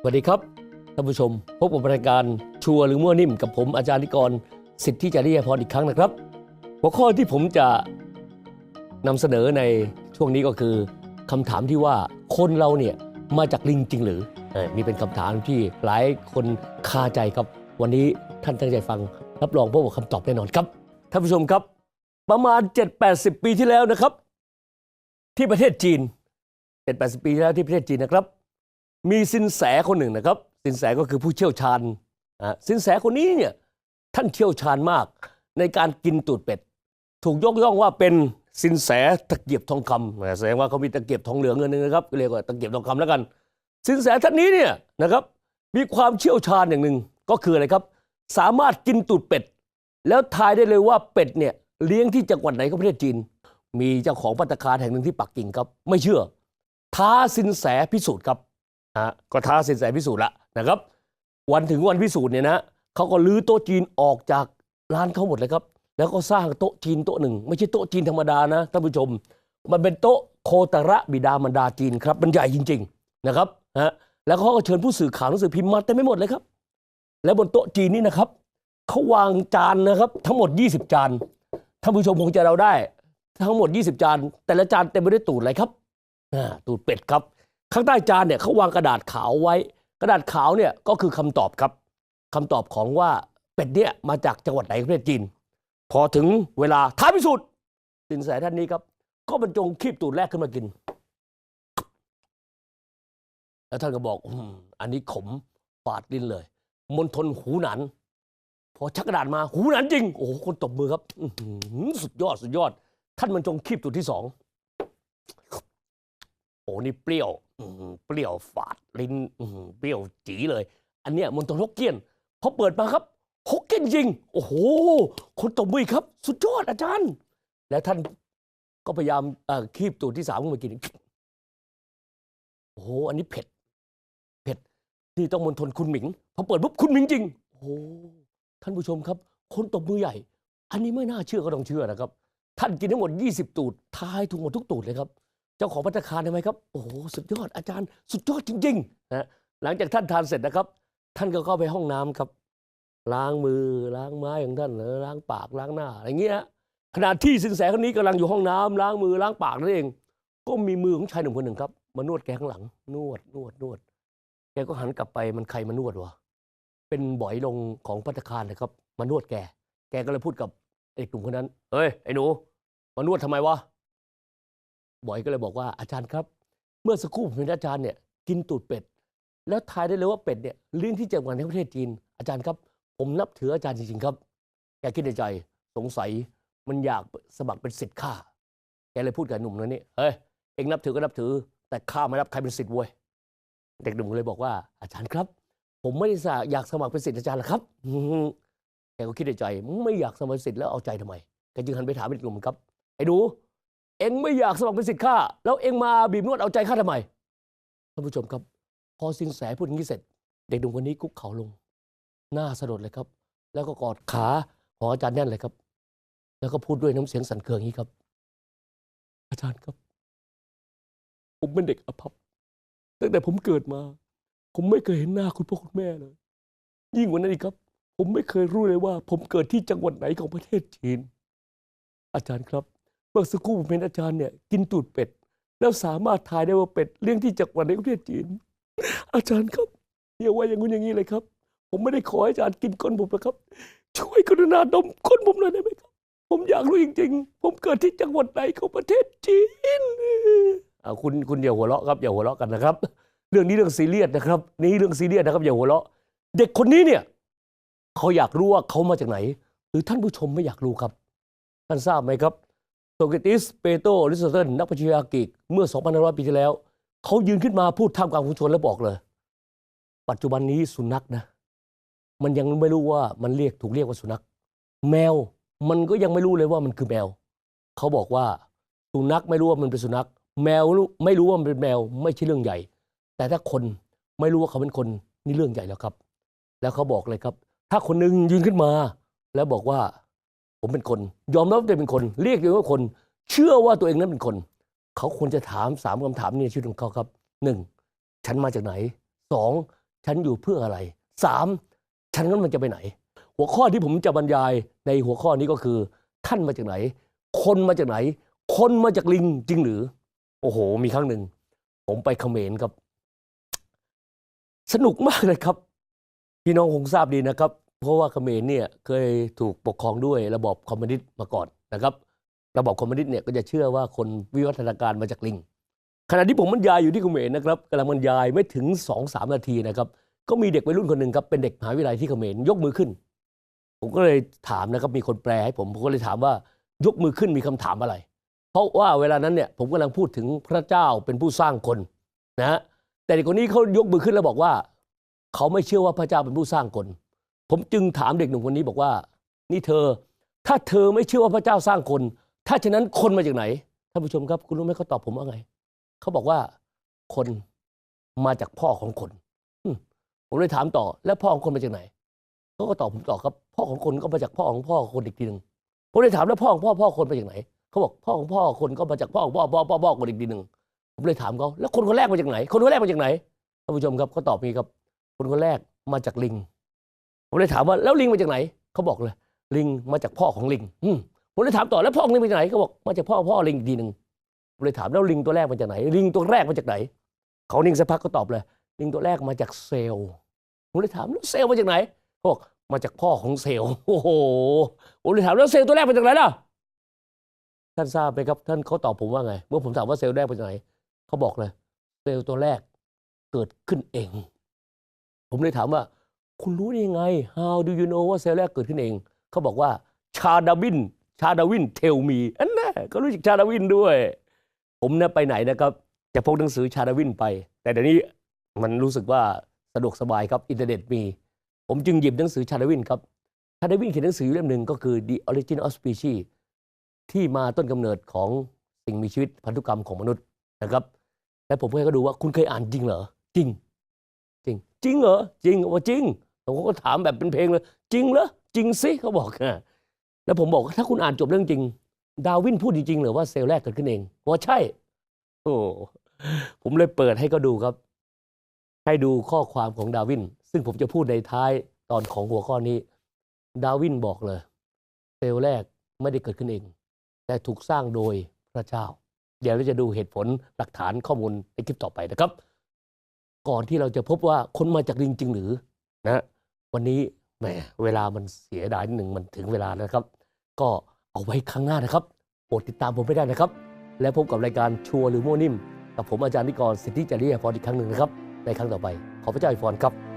สวัสดีครับท่านผู้ชม พบกับรายการชัวร์หรือมั่วนิ่มกับผมอาจารย์นิกร สิทธิจริยพรอีกครั้งนะครับ หัวข้อที่ผมจะนำเสนอในช่วงนี้ก็คือคำถามที่ว่าคนเราเนี่ยมาจากลิงจริงหรือเอ่อนี่เป็นคำถามที่หลายคนคาใจครับ วันนี้ท่านตั้งใจฟัง รับรองพบกับคำตอบแน่นอนครับท่านผู้ชมครับ ประมาณ 7-80 ปีที่แล้วนะครับ ที่ประเทศจีน7-80 ปีที่แล้วที่ประเทศจีนนะครับ มีสินแสคนหนึ่งนะครับ สินแสก็คือผู้เชี่ยวชาญอะสินแสคนนี้เนี่ยท่านเชี่ยวชาญมาก ในการกินตูดเป็ด ถูกยกย่องว่าเป็นสินแสตะเกียบทองคำแสดงว่าเขามีตะเกียบทองเหลืองเงินนึงนะครับเรียกว่าตะเกียบทองคำแล้วกัน สินแสท่านนี้เนี่ยนะครับ มีความเชี่ยวชาญอย่างหนึ่งก็คืออะไรครับ สามารถกินตูดเป็ด แล้วทายได้เลยว่าเป็ดเนี่ยเลี้ยงที่จังหวัดไหนของประเทศจีน มีเจ้าของปัตตาคารแห่งหนึ่งที่ปักกิ่งครับ ไม่เชื่อ ท้าสินแสพิสูจน์ครับะก็ท้าสินแสพิสูจน์ละนะครับ วันถึงวันพิสูจน์เนี่ยนะเขาก็ลื้อโต๊ะจีนออกจากร้านเขาหมดเลยครับ แล้วก็สร้างโต๊ะจีนโต๊ะหนึ่ง ไม่ใช่โต๊ะจีนธรรมดานะท่านผู้ชม มันเป็นโต๊ะโคตระบิดามารดาจีนครับมันใหญ่จริง ๆนะครับฮะแล้วเขาก็เชิญผู้สื่อข่าวหนังสือพิมพ์มาเต็มไปหมดเลยครับ แล้วบนโต๊ะจีนนี่นะครับเขาวางจานนะครับ ทั้งหมด 20 จานท่านผู้ชมคงจะเราได้ ทั้งหมด 20 จาน แต่ละจานเต็มไปด้วยตูดอะไรครับตูดเป็ดครับ ข้างใต้จานเนี่ยเขาวางกระดาษขาวไว้ กระดาษขาวเนี่ยก็คือคำตอบครับคำตอบของว่าเป็ดเนี่ยมาจากจังหวัดไหนประเทศจีน พอถึงเวลาท้ายพิสูจน์สินแสท่านนี้ครับ ก็บรรจงคีบตูดแรกขึ้นมากิน แล้วท่านก็บอกอ,อันนี้ขมปาดลิ้นเลยมณฑลหูหนัน พอชักกระดาษมาหูหนันจริง โอ้โหคนตบมือครับสุดยอดสุดยอด ท่านบรรจงคีบตูดที่สอง โอ้นี่เปรี้ยวเปรี้ยวฝาดลิ้นเปรี้ยวจีเลย อันเนี้ยมณฑลฮกเกี้ยนพอเปิดมาครับฮกเกี้ยนจริง โอ้โหคนตบมือครับ สุดยอดอาจารย์ แล้วท่านก็พยายามคีบตูดที่สามขึ้นมากินโอ้โหอันนี้เผ็ดเผ็ดนี่ต้องมณฑลคุณหมิงพอเปิดปุ๊บคุณหมิงจริงโอ้ท่านผู้ชมครับ คนตบมือใหญ่ อันนี้ไม่น่าเชื่อก็ต้องเชื่อนะครับ ท่านกินทั้งหมด 20 ตูดทายถูกหมดทุกตูดเลยครับ เจ้าของพัตตาคารใช่ไหมครับ โอ้โหสุดยอดอาจารย์ สุดยอดจริงๆนะหลังจากท่านทานเสร็จนะครับ ท่านก็เข้าไปห้องน้ำครับ ล้างมือล้างไม้ของท่านนะล้างปากล้างหน้าอะไรเงี้ยขณะที่สินแสคนนี้กำลังอยู่ห้องน้ำล้างมือล้างปากนั่นเอง ก็มีมือของชายหนุ่มคนหนึ่งครับมานวดแกข้างหลัง นวดนวดนวด แกก็หันกลับไปมันใครมานวดวะเป็นบ่อยลงของพัตตาคารนะครับมานวดแก แกก็เลยพูดกับไอ้กลุ่มคนนั้นเอ้ยไอ้หนูมานวดทำไมวะ บอยก็เลยบอกว่าอาจารย์ครับ เมื่อสักครู่ผมเห็นอาจารย์เนี่ยกินตูดเป็ด แล้วทายได้เลยว่าเป็ดเนี่ยเลี้ยงที่จังหวัดในประเทศจีน อาจารย์ครับ ผมนับถืออาจารย์จริงๆครับ แกคิดในใจสงสัยมันอยากสมัครเป็นศิษย์ข้าแกเลยพูดกับหนุ่มคนนี้เฮ้ยเอ็งนับถือก็นับถือ แต่ข้าไม่รับใครเป็นศิษย์เว้ยเด็กหนุ่มเลยบอกว่าอาจารย์ครับ ผมไม่ได้อยากสมัครเป็นศิษย์อาจารย์หรอกครับแกก็คิดในใจไม่อยากสมัครเป็นศิษย์แล้วเอาใจทำไมแกจึงหันไปถามเด็กหนุ่มครับไอ้ดู เอ็งไม่อยากสมัครเป็นศิษย์ข้าแล้วเอ็งมาบีบนวดเอาใจข้าทำไมท่านผู้ชมครับ พอสินแสพูดอย่างนี้เสร็จ เด็กหนุ่มคนนี้คุกเข่าลง หน้าสลดเลยครับ แล้วก็กอดขาของอาจารย์แน่นเลยครับ แล้วก็พูดด้วยน้ำเสียงสั่นเครือย่างนี้ครับ อาจารย์ครับ ผมเป็นเด็กอภัพตั้งแต่ผมเกิดมา ผมไม่เคยเห็นหน้าคุณพ่อคุณแม่เลย ยิ่งกว่านั้นอีกครับ ผมไม่เคยรู้เลยว่า ผมเกิดที่จังหวัดไหนของประเทศจีน อาจารย์ครับ มื่อสักครู่ผมเห็นอาจารย์เนี่ยกินตูดเป็ด แล้วสามารถทายได้ว่าเป็ดเลี้ยงที่จังหวัดในประเทศจีน อาจารย์ครับอย่าว่าอย่างงู้นอย่างนี้เลยครับ ผมไม่ได้ขอให้อาจารย์กินก้นผมนะครับ ช่วยกรุณาดมก้นผมหน่อยได้ไหมครับ ผมอยากรู้จริงๆ ผมเกิดที่จังหวัดไหนของประเทศจีนอ่าคุณคุณอย่าหัวเราะครับอย่าหัวเราะกันนะครับ เรื่องนี้เรื่องซีเรียสนะครับ นี่เรื่องซีเรียสนะครับอย่าหัวเราะ เด็กคนนี้เนี่ยเขาอยากรู้ว่าเขามาจากไหน หรือท่านผู้ชมไม่อยากรู้ครับ ท่านทราบไหมครับ โซเกติส เปโตริสเทนนักปรัชญากิกเมื่อ 2,500 ปีที่แล้ว เขายืนขึ้นมาพูดท่ามกลางผู้ชนแล้วบอกเลย ปัจจุบันนี้สุนัขนะ มันยังไม่รู้ว่ามันเรียกถูกเรียกว่าสุนัข แมวมันก็ยังไม่รู้เลยว่ามันคือแมว เขาบอกว่าสุนัขไม่รู้ว่ามันเป็นสุนัข แมวไม่รู้ว่ามันเป็นแมวไม่ใช่เรื่องใหญ่ แต่ถ้าคนไม่รู้ว่าเขาเป็นคนนี่เรื่องใหญ่แล้วครับ แล้วเขาบอกเลยครับ ถ้าคนหนึ่งยืนขึ้นมา แล้วบอกว่า ผมเป็นคน ยอมรับว่าตัวเองเป็นคน เรียกตัวเองว่าคน เชื่อว่าตัวเองนั้นเป็นคน เขาควรจะถามสามคำถามนี้ในชีวิตของเขาครับหนึ่งฉันมาจากไหนสองฉันอยู่เพื่ออะไรสามฉันนั้นมันจะไปไหน หัวข้อที่ผมจะบรรยายในหัวข้อนี้ก็คือ ท่านมาจากไหน คนมาจากไหน คนมาจากลิงจริงหรือ โอ้โห มีครั้งหนึ่ง ผมไปเขมรครับ สนุกมากเลยครับ พี่น้องคงทราบดีนะครับ เพราะว่าเขมรเนี่ยเคยถูกปกครองด้วยระบอบคอมมิวนิสต์มาก่อนนะครับ ระบอบคอมมิวนิสต์เนี่ยก็จะเชื่อว่าคนวิวัฒนาการมาจากลิง ขณะที่ผมบรรยายอยู่ที่เขมรนะครับกำลังบรรยายไม่ถึงสองสามนาทีนะครับ ก็มีเด็กวัยรุ่นคนหนึ่งครับเป็นเด็กมหาวิทยาลัยที่เขมรยกมือขึ้น ผมก็เลยถามนะครับมีคนแปลให้ผมผมก็เลยถามว่ายกมือขึ้นมีคำถามอะไร เพราะว่าเวลานั้นเนี่ยผมกำลังพูดถึงพระเจ้าเป็นผู้สร้างคนนะฮะแต่เด็กคนนี้เขายกมือขึ้นแล้วบอกว่า เขาไม่เชื่อว่าพระเจ้าเป็นผู้สร้างคน ผมจึงถามเด็กหนุ่มคนนี้บอกว่า นี่เธอ ถ้าเธอไม่เชื่อว่าพระเจ้าสร้างคน ถ้าฉะนั้นคนมาจากไหนท่านผู้ชมครับคุณรู้ไหมเขาตอบผมว่าไงเขาบอกว่าคนมาจากพ่อของคนผมเลยถามต่อ แล้วพ่อของคนมาจากไหนเขาก็ตอบผมต่อครับ พ่อของคนก็มาจากพ่อของพ่อคนอีกทีหนึ่งผมเลยถามแล้วพ่อของพ่อพ่อคนมาจากไหนเขาบอกพ่อของพ่อคนก็มาจากพ่อของพ่อพ่อพ่อพ่อคนอีกทีหนึ่งผมเลยถามเขาแล้วคนคนแรกมาจากไหน คนคนแรกมาจากไหนท่านผู้ชมครับเขาตอบว่างนี้ครับ คนคนแรกมาจากลิง ผมเลยถามว่าแล้วลิงมาจากไหนเขาบอกเลย ลิงมาจากพ่อของลิงอืผมเลยถามต่อแล้วพ่อของลิงมาจากไหนเขาบอกมาจากพ่อพ่อลิงอีกทีหนึ่งผมเลยถามแล้วลิงตัวแรกมาจากไหน ลิงตัวแรกมาจากไหนเขานิ่งสักพักก็ตอบเลย ลิงตัวแรกมาจากเซลล์ผมเลยถามแล้วเซลล์มาจากไหนเขาบอกมาจากพ่อของเซลล์โอ้โหผมเลยถามแล้วเซลล์ตัวแรกมาจากไหนล่ะท่านทราบไหมครับท่านเขาตอบผมว่าไง เมื่อผมถามว่าเซลล์แรกมาจากไหนเขาบอกเลย เซลล์ตัวแรกเกิดขึ้นเอง ผมเลยถามว่า คุณรู้ได้ยังไง How do you know ว่าเซลล์แรกเกิดขึ้นเอง เขาบอกว่าชาดาวิน ชาดาวินเทลมีอันน่ะก็รู้จักชาดาวินด้วย ผมเนี่ยไปไหนนะครับ จะพกหนังสือชาดาวินไป แต่เดี๋ยวนี้มันรู้สึกว่าสะดวกสบายครับอินเทอร์เน็ตมี ผมจึงหยิบหนังสือชาดาวินครับชาดาวินเขียนหนังสือเล่มหนึ่งก็คือ The Origin of Species ที่มาต้นกำเนิดของสิ่งมีชีวิตพันธุกรรมของมนุษย์นะครับ และผมก็ให้เขาดูว่าคุณเคยอ่านจริงเหรอจริง จริง จริงเหรอจริงว่าจริง ผมก็ถามแบบเป็นเพลงเลย จริงเหรอจริงสิเขาบอกอะแล้วผมบอกว่าถ้าคุณอ่านจบเรื่องจริง ดาวินพูดจริงๆหรือว่าเซลล์แรกเกิดขึ้นเองว่าใช่ โอ้ผมเลยเปิดให้เขาดูครับ ให้ดูข้อความของดาวิน ซึ่งผมจะพูดในท้ายตอนของหัวข้อนี้ ดาวินบอกเลย เซลล์แรกไม่ได้เกิดขึ้นเอง แต่ถูกสร้างโดยพระเจ้า เดี๋ยวเราจะดูเหตุผลหลักฐานข้อมูลในคลิปต่อไปนะครับ ก่อนที่เราจะพบว่าคนมาจากลิงจริงหรือนะ วันนี้แหมเวลามันเสียดายนิดหนึ่งมันถึงเวลาแล้วนะครับ ก็เอาไว้ครั้งหน้านะครับโปรดติดตามผมไม่ได้นะครับ และพบกับรายการชัวร์หรือโมวนิ่ม กับผมอาจารย์นิกรสิทธิจริยพรอีกครั้งหนึ่งนะครับ ในครั้งต่อไป ขอพระเจ้าอวยพรครับ